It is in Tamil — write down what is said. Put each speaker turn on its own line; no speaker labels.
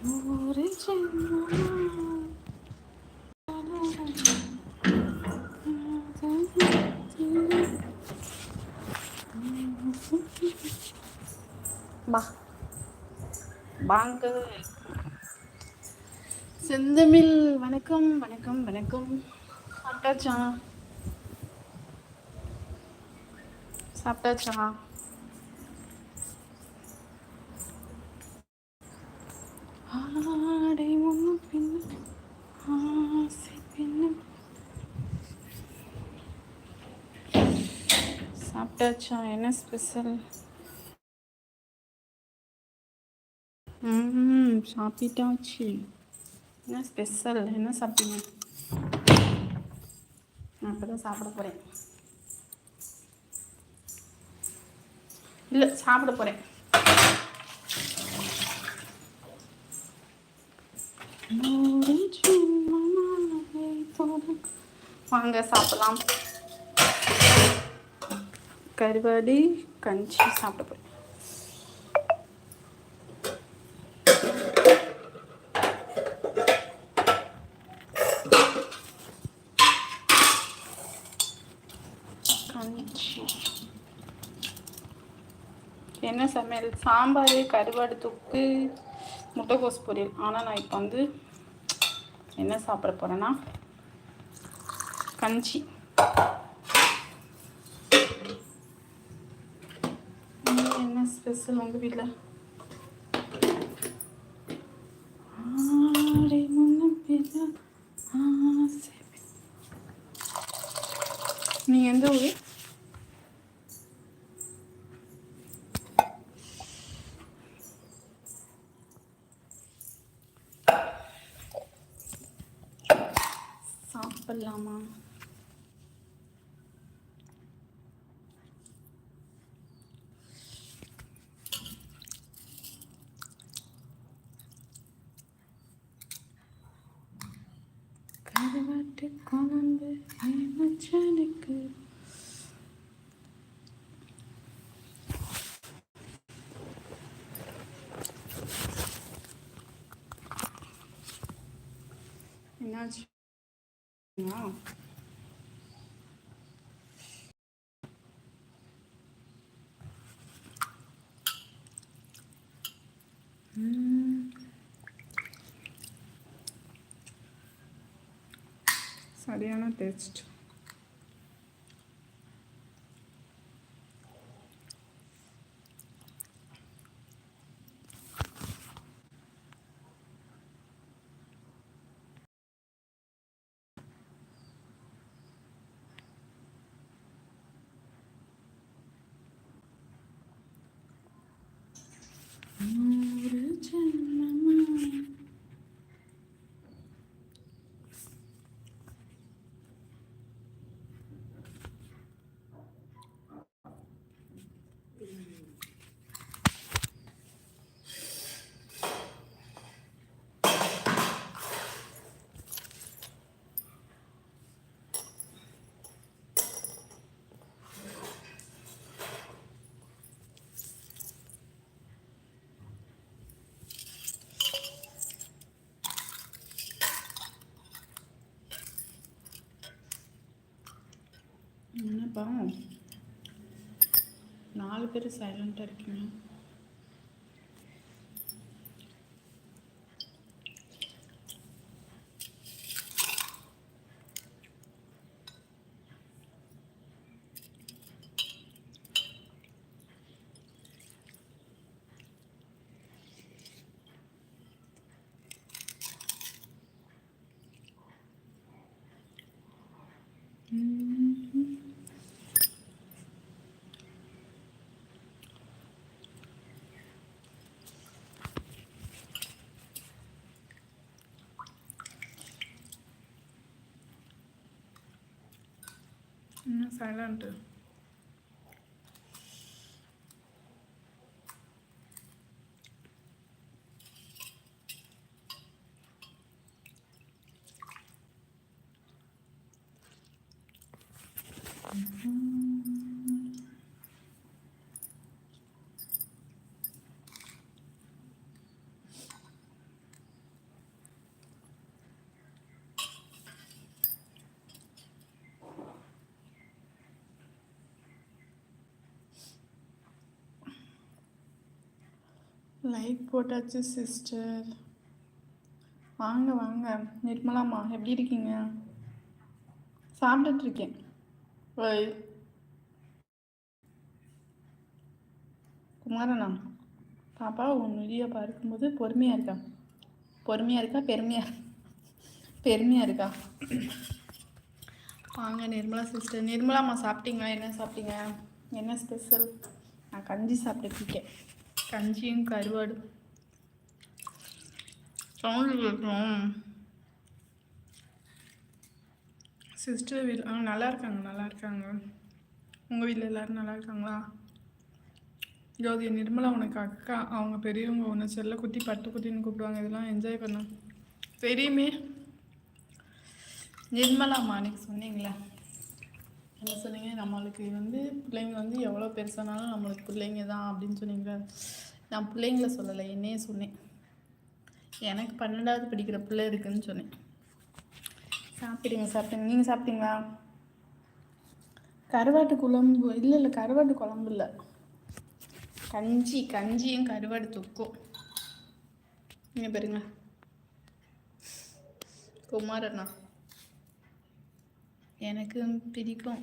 ஒரு பா வாங்க செந்தமிழ். வணக்கம் வணக்கம் வணக்கம். சாப்பிட்டாச்சா? சாப்பிட்டாச்சா? சாப்பிட்டாச்சா? என்ன ஸ்பெஷல் ம் சாப்பிட்டாச்சு. என்ன ஸ்பெஷல் என்ன சாப்பிட்டீங்க? நான் இப்போ தான் சாப்பிட போகிறேன் இல்லை சாப்பிட போகிறேன் வாங்க சாப்பிடலாம். கருவாடி கஞ்சி சாப்பிட போகிறேன் கஞ்சி. என்ன சமையல்? சாம்பார் கருவாடு தொக்கு முட்டைக்கோஸ் பொரியல். ஆனால் நான் இப்போ வந்து என்ன சாப்பிட போகிறேன்னா கஞ்சி. என்ன ஸ்பெஷல் உங்கள் வீட்டில் நீங்கள் எந்த ஊர் சாப்பிட்லாமா much. Wow. Mm. Sorry, I'm Sariana taste. 这样 என்னப்பா நாலு பேர் சைலண்ட்டாக இருக்கீங்க. Silent Mm-hmm. லைக் போட்டாச்சு சிஸ்டர் வாங்க வாங்க. நிர்மலாம்மா எப்படி இருக்கீங்க? சாப்பிட்டுட்டு இருக்கேன். ஓய் குமாரண்ணா பாப்பா உன் வீடியோ பார்க்கும்போது பொறுமையாக இருக்கா? பொறுமையாக இருக்கா பெருமையாக பெருமையாக இருக்கா? வாங்க நிர்மலா சிஸ்டர் நிர்மலாம்மா சாப்பிட்டீங்களா? என்ன சாப்பிட்டீங்க? என்ன ஸ்பெஷல் நான் கஞ்சி சாப்பிட்டுட்டு இருக்கேன். கஞ்சியும் கருவாடு சவுண்டு கேட்கும் சிஸ்டர் வீல் ஆ நல்லா இருக்காங்க நல்லா இருக்காங்க. உங்கள் வீட்டில் எல்லோரும் நல்லா இருக்காங்களா? ஜோதி நிர்மலா உனக்கு அக்கா அவங்க பெரியவங்க உன்னை செல்ல குத்தி பட்டு குத்தின்னு கூப்பிடுவாங்க. இதெல்லாம் என்ஜாய் பண்ண. தெரியுமே. நிர்மலாம்மா அன்னைக்கு சொன்னீங்களே. என்ன சொன்னீங்க? நம்மளுக்கு வந்து பிள்ளைங்க வந்து எவ்வளோ பெருசானாலும் நம்மளுக்கு பிள்ளைங்க தான் அப்படின்னு சொன்னீங்க. நான் பிள்ளைங்கள சொல்லலை என்னையே சொன்னேன். எனக்கு பன்னெண்டாவது படிக்கிற பிள்ளை இருக்குதுன்னு சொன்னேன். சாப்பிடுங்க சாப்பிடுங்க. நீங்கள் சாப்பிட்டீங்களா? கருவாட்டு குழம்பு இல்லை இல்லை கருவாட்டு குழம்பு இல்லை. கஞ்சி கஞ்சியும் கருவாடு தொக்கும். நீங்கள் பாருங்க. குமாரண்ணா எனக்கும் பிடிக்கும்.